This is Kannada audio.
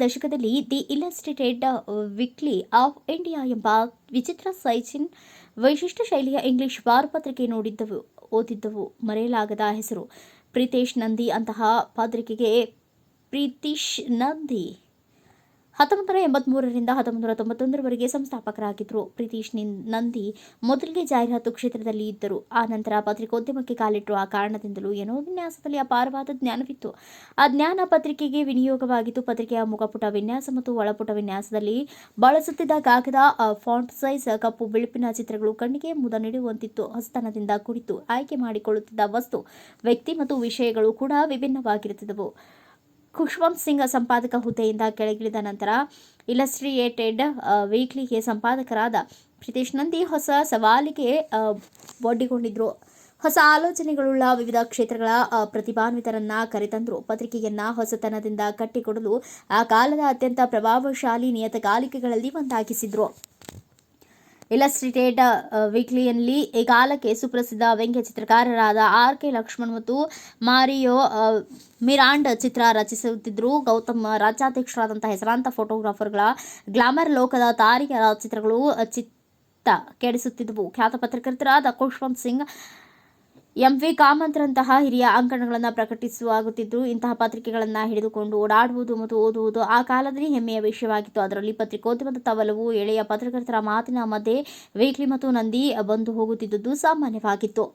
ದಶಕದಲ್ಲಿ the illustrated weekly of India ಎಂಬ ವಿಚಿತ್ರ ಸೈಚಿನ್ ವೈಶಿಷ್ಟ್ಯ ಶೈಲಿಯ ಇಂಗ್ಲಿಷ್ ವಾರಪತ್ರಿಕೆ ನೋಡಿದ್ದವು, ಓದಿದ್ದವು. ಮರೆಯಲಾಗದ ಹೆಸರು ಪ್ರೀತೇಶ್ ನಂದಿ ಅಂತಹ ಪತ್ರಿಕೆಗೆ ಪ್ರೀತಿಶ್ ನಂದಿ. ಹತ್ತೊಂಬತ್ತು ನೂರ ಎಂಬತ್ಮೂರರಿಂದ ಹತ್ತೊಂಬತ್ತು ನೂರ ತೊಂಬತ್ತೊಂದರವರೆಗೆ ಸಂಸ್ಥಾಪಕರಾಗಿದ್ದರು ಪ್ರೀತಿಶ್ ನಂದಿ ಮೊದಲಿಗೆ ಜಾಹೀರಾತು ಕ್ಷೇತ್ರದಲ್ಲಿ ಇದ್ದರು. ಆ ನಂತರ ಪತ್ರಿಕೋದ್ಯಮಕ್ಕೆ ಕಾಲಿಟ್ಟರು. ಆ ಕಾರಣದಿಂದಲೂ ಏನೋ ವಿನ್ಯಾಸದಲ್ಲಿ ಅಪಾರವಾದ ಜ್ಞಾನವಿತ್ತು. ಆ ಜ್ಞಾನ ಪತ್ರಿಕೆಗೆ ವಿನಿಯೋಗವಾಗಿತ್ತು ಪತ್ರಿಕೆಯ ಮುಖಪುಟ ವಿನ್ಯಾಸ ಮತ್ತು ಒಳಪುಟ ವಿನ್ಯಾಸದಲ್ಲಿ ಬಳಸುತ್ತಿದ್ದ ಕಾಗದ ಫಾಂಟ್ ಸೈಜ್, ಕಪ್ಪು ಬಿಳುಪಿನ ಚಿತ್ರಗಳು ಕಣ್ಣಿಗೆ ಮುದ ನೀಡುವಂತಿತ್ತು. ಹಸ್ತನದಿಂದ ಕುರಿತು ಆಯ್ಕೆ ಮಾಡಿಕೊಳ್ಳುತ್ತಿದ್ದ ವಸ್ತು, ವ್ಯಕ್ತಿ ಮತ್ತು ವಿಷಯಗಳು ಕೂಡ ವಿಭಿನ್ನವಾಗಿರುತ್ತಿದ್ದವು. ಖುಷ್ವಂತ್ ಸಿಂಗ್ ಸಂಪಾದಕ ಹುದ್ದೆಯಿಂದ ಕೆಳಗಿಳಿದ ನಂತರ ಇಲಸ್ಟ್ರಿಯೇಟೆಡ್ ವೀಕ್ಲಿಗೆ ಸಂಪಾದಕರಾದ ಪ್ರೀತೇಶ್ ನಂದಿ ಹೊಸ ಸವಾಲಿಗೆ ಒಡ್ಡಿಕೊಂಡಿದ್ರು. ಹೊಸ ಆಲೋಚನೆಗಳುಳ್ಳ ವಿವಿಧ ಕ್ಷೇತ್ರಗಳ ಪ್ರತಿಭಾನ್ವಿತರನ್ನ ಕರೆತಂದ್ರು. ಪತ್ರಿಕೆಯನ್ನ ಹೊಸತನದಿಂದ ಕಟ್ಟಿಕೊಡಲು ಆ ಕಾಲದ ಅತ್ಯಂತ ಪ್ರಭಾವಶಾಲಿ ನಿಯತಕಾಲಿಕೆಗಳಲ್ಲಿ ಒಂದಾಗಿಸಿದ್ರು. ಇಲಸ್ಟ್ರೇಟೆಡ್ ವೀಕ್ಲಿಯಲ್ಲಿ ಈ ಕಾಲಕ್ಕೆ ಸುಪ್ರಸಿದ್ಧ ವ್ಯಂಗ್ಯ ಚಿತ್ರಕಾರರಾದ ಆರ್ ಕೆ ಲಕ್ಷ್ಮಣ್ ಮತ್ತು ಮಾರಿಯೋ ಆ, ಮಿರಾಂಡ್ ಚಿತ್ರ ರಚಿಸುತ್ತಿದ್ದರು. ಗೌತಮ್ ರಾಜ್ಯಾಧ್ಯಕ್ಷರಾದಂಥ ಹೆಸರಾಂತ ಫೋಟೋಗ್ರಾಫರ್ಗಳ ಗ್ಲಾಮರ್ ಲೋಕದ ತಾರಿಕೆಯ ಚಿತ್ರಗಳು ಆ, ಚಿತ್ತ ಕೆಡಿಸುತ್ತಿದ್ದವು. ಖ್ಯಾತ ಪತ್ರಕರ್ತರಾದ ಖುಷ್ವಂತ್ ಸಿಂಗ್ ಎಂ ವಿ ಕಾಮಂತ್ರಂತಹ ಹಿರಿಯ ಅಂಕಣಗಳನ್ನು ಪ್ರಕಟಿಸುವಾಗುತ್ತಿದ್ದು ಇಂತಹ ಪತ್ರಿಕೆಗಳನ್ನು ಹಿಡಿದುಕೊಂಡು ಓಡಾಡುವುದು ಮತ್ತು ಓದುವುದು ಆ ಕಾಲದಲ್ಲಿ ಹೆಮ್ಮೆಯ ವಿಷಯವಾಗಿತ್ತು. ಅದರಲ್ಲಿ ಪತ್ರಿಕೋದ್ಯಮದ ತವಲವು ಎಳೆಯ ಪತ್ರಕರ್ತರ ಮಾತಿನ ಮಧ್ಯೆ ವೀಕ್ಲಿ ಮತ್ತು ನಂದಿ ಬಂದು ಹೋಗುತ್ತಿದ್ದುದು ಸಾಮಾನ್ಯವಾಗಿತ್ತು.